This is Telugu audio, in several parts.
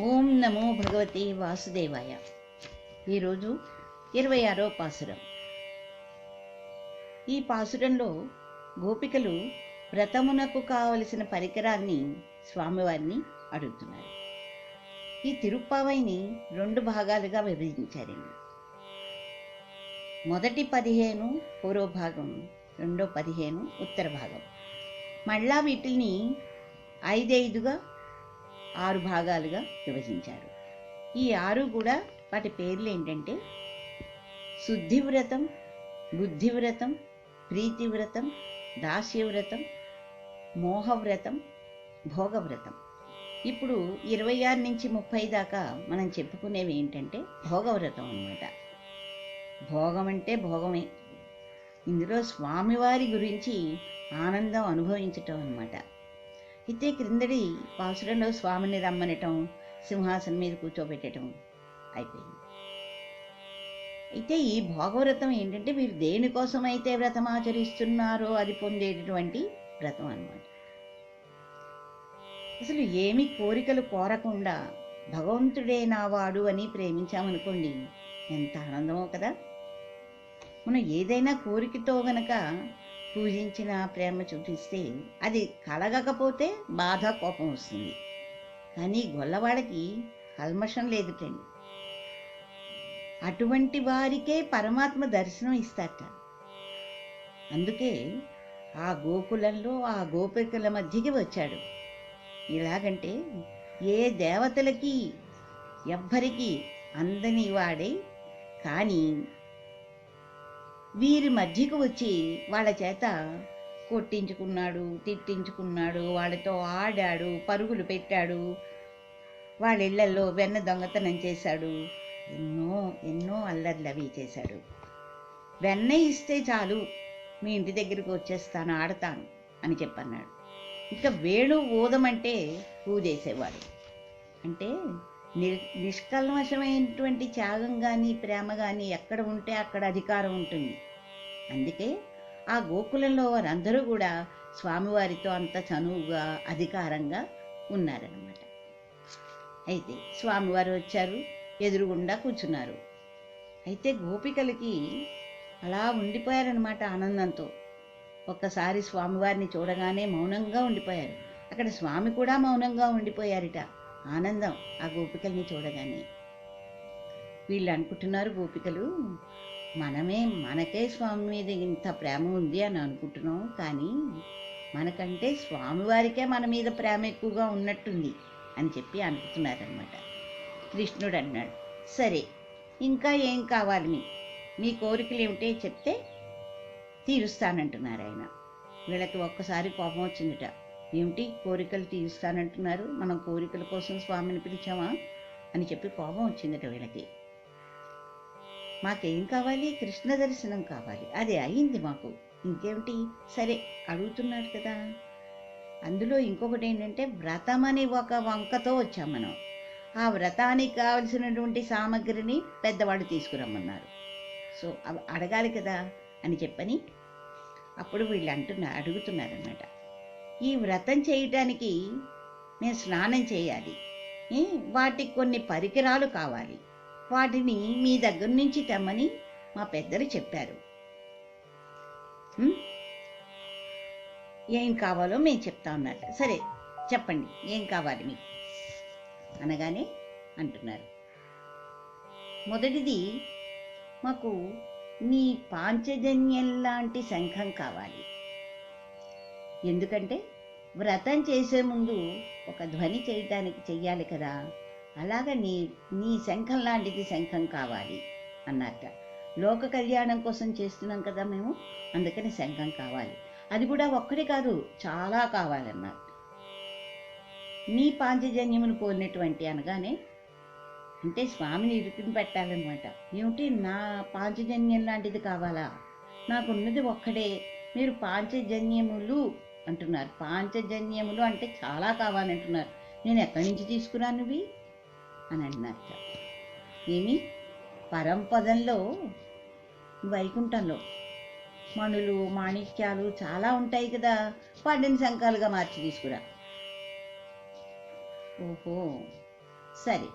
ఓం నమో భగవతే వాసుదేవాయ. ఈరోజు ఇరవై ఆరో పాసురం. ఈ పాసురంలో గోపికలు వ్రతమునకు కావలసిన పరికరాన్ని స్వామివారిని అడుగుతున్నారు. ఈ తిరుప్పావైని రెండు భాగాలుగా విభజించారండి. మొదటి పదిహేను పూర్వ భాగం రెండో పదిహేను ఉత్తర భాగం. మళ్ళా వీటిని ఐదైదుగా ఆరు భాగాలుగా విభజించారు. ఈ ఆరు కూడా వాటి పేర్లు ఏంటంటే శుద్ధివ్రతం బుద్ధివ్రతం ప్రీతివ్రతం దాస్యవ్రతం ప్రీతి వ్రతం మోహవ్రతం భోగవ్రతం. ఇప్పుడు ఇరవై ఆరు నుంచి ముప్పై దాకా మనం చెప్పుకునేవి ఏంటంటే భోగవ్రతం అన్నమాట. భోగం అంటే భోగమే. ఇందులో స్వామివారి గురించి ఆనందం అనుభవించటం అనమాట అయితే క్రిందడి పాసురంలో స్వామిని రమ్మనటం సింహాసనం మీద కూర్చోబెట్టడం అయిపోయింది. అయితే ఈ భోగవ్రతం ఏంటంటే మీరు దేనికోసం అయితే వ్రతం ఆచరిస్తున్నారో అది పొందేటటువంటి వ్రతం అనమాట అసలు ఏమి కోరికలు కోరకుండా భగవంతుడే నావాడు అని ప్రేమించామనుకోండి ఎంత ఆనందమో కదా. మనం ఏదైనా కోరికతో గనక పూజించిన ప్రేమ చూపిస్తే అది కలగకపోతే బాధ కోపం వస్తుంది. కానీ గొల్లవాడికి కల్మషం లేదు ఫ్రెండ్ అటువంటి వారికే పరమాత్మ దర్శనం ఇస్తాట అందుకే ఆ గోకులంలో ఆ గోపికల మధ్యకి వచ్చాడు. ఎలాగంటే ఏ దేవతలకి ఎవ్వరికి అందని వాడే కానీ వీరి మధ్యకు వచ్చి వాళ్ళ చేత కొట్టించుకున్నాడు తిట్టించుకున్నాడు వాళ్ళతో ఆడాడు పరుగులు పెట్టాడు. వాళ్ళ ఇళ్ళలో వెన్న దొంగతనం చేశాడు. ఎన్నో ఎన్నో అల్లర్లు అవి చేశాడు. వెన్న ఇస్తే చాలు మీ ఇంటి దగ్గరికి వచ్చేస్తాను ఆడతాను అని చెప్పన్నాడు. ఇంకా వేణు ఊదమంటే పూజేసేవాడు అంటే ని నిష్కల్మషమైనటువంటి త్యాగం కానీ ప్రేమ కానీ ఎక్కడ ఉంటే అక్కడ అధికారం ఉంటుంది. అందుకే ఆ గోకులంలో వారందరూ కూడా స్వామివారితో అంత చనువుగా అధికారంగా ఉన్నారన్నమాట. అయితే స్వామివారు వచ్చారు ఎదురుగుండా కూర్చున్నారు. అయితే గోపికలకి అలా ఉండిపోయారనమాట ఆనందంతో. ఒక్కసారి స్వామివారిని చూడగానే మౌనంగా ఉండిపోయారు. అక్కడ స్వామి కూడా మౌనంగా ఉండిపోయారట ఆనందం ఆ గోపికల్ని చూడగానే. వీళ్ళు అనుకుంటున్నారు గోపికలు మనమే మనకే స్వామి మీద ఇంత ప్రేమ ఉంది అని అనుకుంటున్నాం. కానీ మనకంటే స్వామివారికే మన మీద ప్రేమ ఎక్కువగా ఉన్నట్టుంది అని చెప్పి అనుకుంటున్నారనమాట కృష్ణుడు అన్నాడు సరే ఇంకా ఏం కావాలి మీ మీ కోరికలు ఏమిటే చెప్తే తీరుస్తానంటున్నారు ఆయన. వీళ్ళకి ఒక్కసారి కోపం వచ్చిందిట. ఏమిటి? కోరికలు తీరుస్తానంటున్నారు? మనం కోరికల కోసం స్వామిని పిలిచామా? అని చెప్పి కోపం వచ్చిందట వీళ్ళకి. మాకేం కావాలి? కృష్ణ దర్శనం కావాలి. అది అయింది మాకు. ఇంకేమిటి? సరే అడుగుతున్నాడు కదా. అందులో ఇంకొకటి ఏంటంటే వ్రతం అనే ఒక వంకతో వచ్చాం మనం. ఆ వ్రతానికి కావలసినటువంటి సామగ్రిని పెద్దవాడు తీసుకురమ్మన్నారు. సో అవి అడగాలి కదా అని చెప్పని అప్పుడు వీళ్ళు అంటున్నా అడుగుతున్నారన్నమాట. ఈ వ్రతం చేయటానికి మేము స్నానం చేయాలి. వాటికి కొన్ని పరికరాలు కావాలి. వాటిని మీ దగ్గర నుంచి తెమ్మని మా పెద్దలు చెప్పారు. ఏం కావాలో మేము చెప్తా ఉన్నట్ట సరే చెప్పండి ఏం కావాలి మీకు? అనగానే అంటున్నారు. మొదటిది మాకు నీ పాంచజన్యం లాంటి శంఖం కావాలి. ఎందుకంటే వ్రతం చేసే ముందు ఒక ధ్వని చేయటానికి చెయ్యాలి కదా. అలాగ నీ నీ శంఖం లాంటిది శంఖం కావాలి అన్నట్ట. లోక కళ్యాణం కోసం చేస్తున్నాం కదా మేము అందుకని శంఖం కావాలి. అది కూడా ఒక్కటి కాదు చాలా కావాలన్నారు. నీ పాంచజన్యమును పోలినటువంటి అనగానే అంటే స్వామిని ఇరుకుని పెట్టాలన్నమాట. ఏమిటి నా పాంచజన్యం లాంటిది కావాలా? నాకున్నది ఒక్కడే మీరు పాంచజన్యములు అంటున్నారు. పాంచజన్యములు అంటే చాలా కావాలంటున్నారు. నేను ఎక్కడి నుంచి తీసుకున్నాను తీసుకురానువి అని అంటున్నారట ఏమి? పరంపదంలో వైకుంఠంలో మణులు మాణిక్యాలు చాలా ఉంటాయి కదా. పండిన శంఖాలుగా మార్చి తీసుకురా. ఓహో. సరే.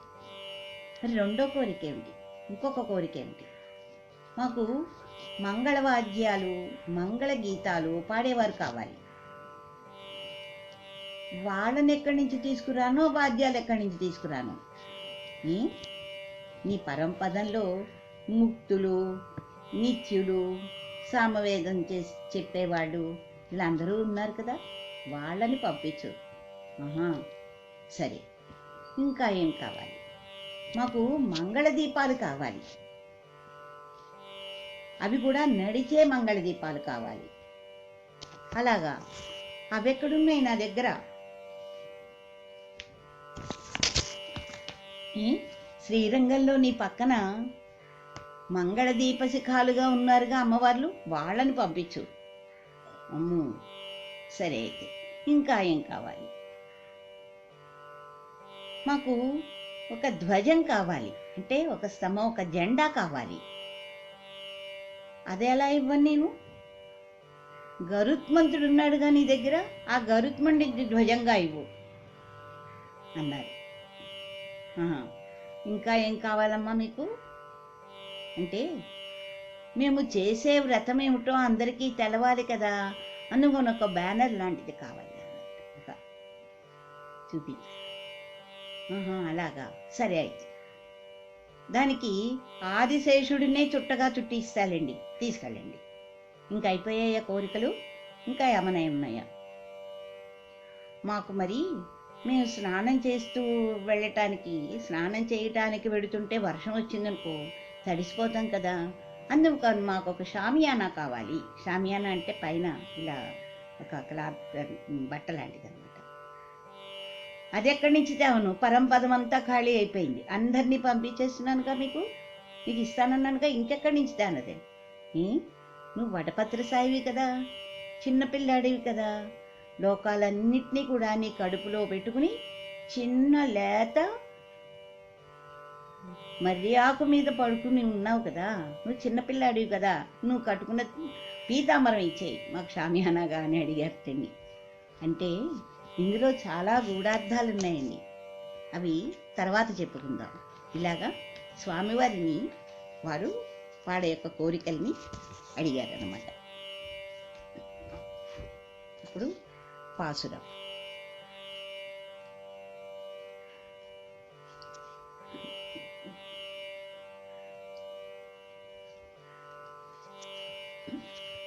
రెండో కోరిక ఏమిటి ఇంకొక కోరిక ఏమిటి మాకు మంగళవాద్యాలు మంగళ గీతాలు పాడేవారు కావాలి. వాళ్ళని ఎక్కడి నుంచి తీసుకురానో వాద్యాలు ఎక్కడి నుంచి తీసుకురాను? నీ? పరంపదంలో ముక్తులు నిత్యులు సామవేదం చేసి చెప్పేవాళ్ళు. వీళ్ళందరూ ఉన్నారు కదా వాళ్ళని పంపించు. ఆహా సరే. ఇంకా ఏం కావాలి? మాకు మంగళ దీపాలు కావాలి. అవి కూడా నడిచే మంగళ దీపాలు కావాలి. అలాగా? అవి ఎక్కడున్నాయి నా దగ్గర? శ్రీరంగంలో నీ పక్కన మంగళ దీప ఉన్నారుగా అమ్మవార్లు? వాళ్ళని పంపించు. అమ్ము సరే అయితే ఇంకా ఏం కావాలి? మాకు ఒక ధ్వజం కావాలి అంటే ఒక స్తంభం ఒక జెండా కావాలి. అది ఎలా ఇవ్వను నేను? గరుత్మంతుడు ఉన్నాడుగా నీ దగ్గర ఆ గరుత్మంతుడి ధ్వజంగా ఇవ్వు అన్నారు. ఇంకా ఏం కావాలమ్మా మీకు? అంటే మేము చేసే వ్రతం ఏమిటో అందరికీ తెలవాలి కదా. అందుకని ఒక బ్యానర్ లాంటిది కావాలి. ఒక చూపి. అలాగా. సరే అయితే. దానికి ఆదిశేషుడినే చుట్టగా చుట్టి ఇస్తాలండి. తీసుకెళ్ళండి. ఇంకా అయిపోయాయా కోరికలు? ఇంకా ఏమైనా ఉన్నాయా? మాకు మరి మేము స్నానం చేస్తూ వెళ్ళటానికి స్నానం చేయటానికి వెడుతుంటే వర్షం వచ్చిందనుకో తడిసిపోతాం కదా. అందుకని మాకు ఒక షామియానా కావాలి. షామియానా అంటే పైన ఇలా ఒక క్లాత్ బట్ట లాంటిది అనమాట అది ఎక్కడి నుంచి తేవను పరంపదం అంతా ఖాళీ అయిపోయింది. అందరినీ పంపించేస్తున్నానుగా మీకు? మీకు ఇస్తానన్నానుగా ఇంకెక్కడి నుంచి తేనదే నువ్వు వడపత్ర సాయివి కదా చిన్నపిల్లాడివి కదా. లోకాలన్నిటినీ కూడా నీ కడుపులో పెట్టుకుని చిన్న లేత మర్రి ఆకు మీద పడుకుని ఉన్నావు కదా. నువ్వు చిన్నపిల్లాడివి కదా. నువ్వు కట్టుకున్న పీతాంబరం ఇచ్చేయి. మాకు షామియానాగా అని అడిగారు తిని అంటే ఇందులో చాలా గూఢార్థాలు ఉన్నాయండి అవి తర్వాత చెప్పుకుందాం. ఇలాగా స్వామివారిని వారు వాడ యొక్క కోరికల్ని అడిగారనమాట ఇప్పుడు positive.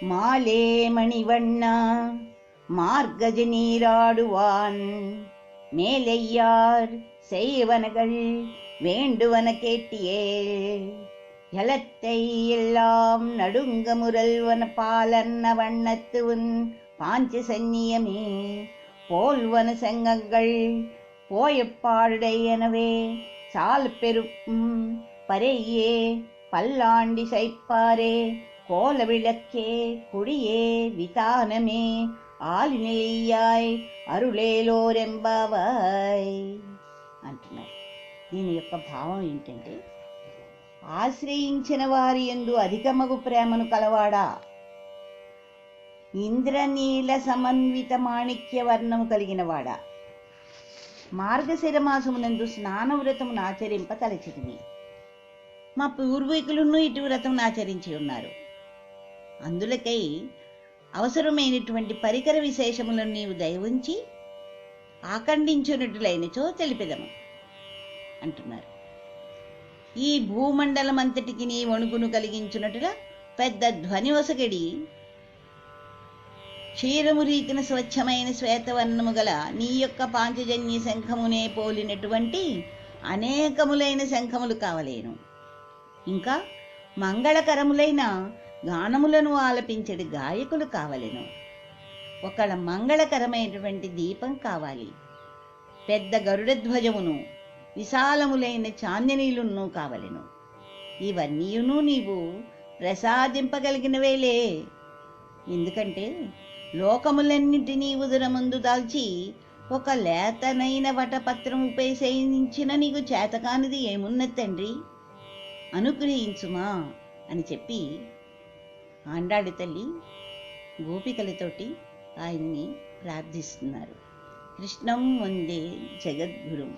மாலே மணிவண்ணா மார்கஜ நீராடுவான் மேலையார் செய்வனகள் வேண்டுவன கேட்டியே எலத்தை எல்லாம் நடுங்க முரல்வன பாலன்ன வண்ணத்து உன் பாஞ்ச சந்நியமே போல்வன செங்கங்கள் போயப்பாடுடை எனவே சால் பெரும் பறையே பல்லாண்டி சைப்பாரே கோல விளக்கே குடியே விதானமே ఆలినిలియాయ్ అరుళేలోరెంబావాయ్ అంటున్నారు దీని యొక్క భావం ఏంటంటే ఆశ్రయించిన వారి ఎందు అధికమగు ప్రేమను కలవాడా ఇంద్రనీల సమన్విత మాణిక్య వర్ణము కలిగినవాడా. మార్గశిర మాసమునందు స్నాన వ్రతమును ఆచరింప తలచితిని మా పూర్వీకులను ఇటు వ్రతమును ఆచరించి ఉన్నారు. అందులకై అవసరమైనటువంటి పరికర విశేషములను నీవు దయవుంచి ఆఖండించునట్లయినచో తెలిపెదము అంటున్నారు. ఈ భూమండలం అంతటికి నీ వణుకును కలిగించున్నట్టుగా పెద్ద ధ్వని వసగడి క్షీరము రీతిన స్వచ్ఛమైన శ్వేతవర్ణము గల నీ యొక్క పాంచజన్య శంఖమునే పోలినటువంటి అనేకములైన శంఖములు కావలేను. ఇంకా మంగళకరములైన గానములను ఆలపించడి గాయకులు కావలెను. ఒకళ్ళ మంగళకరమైనటువంటి దీపం కావాలి. పెద్ద గరుడ ధ్వజమును విశాలములైన చాందనీలును కావలెను. ఇవన్నీయును నీవు ప్రసాదింపగలిగినవేలే ఎందుకంటే లోకములన్నిటినీ ఉదరముందు దాల్చి ఒక లేతనైన వటపత్రం శయించిన నీకు చేతకానిది ఏమున్నది తండ్రి? అనుగ్రహించుమా? అని చెప్పి ఆండాడి తల్లి గోపికలతోటి ఆయన్ని ప్రార్థిస్తున్నారు. కృష్ణం వందే జగద్గురు.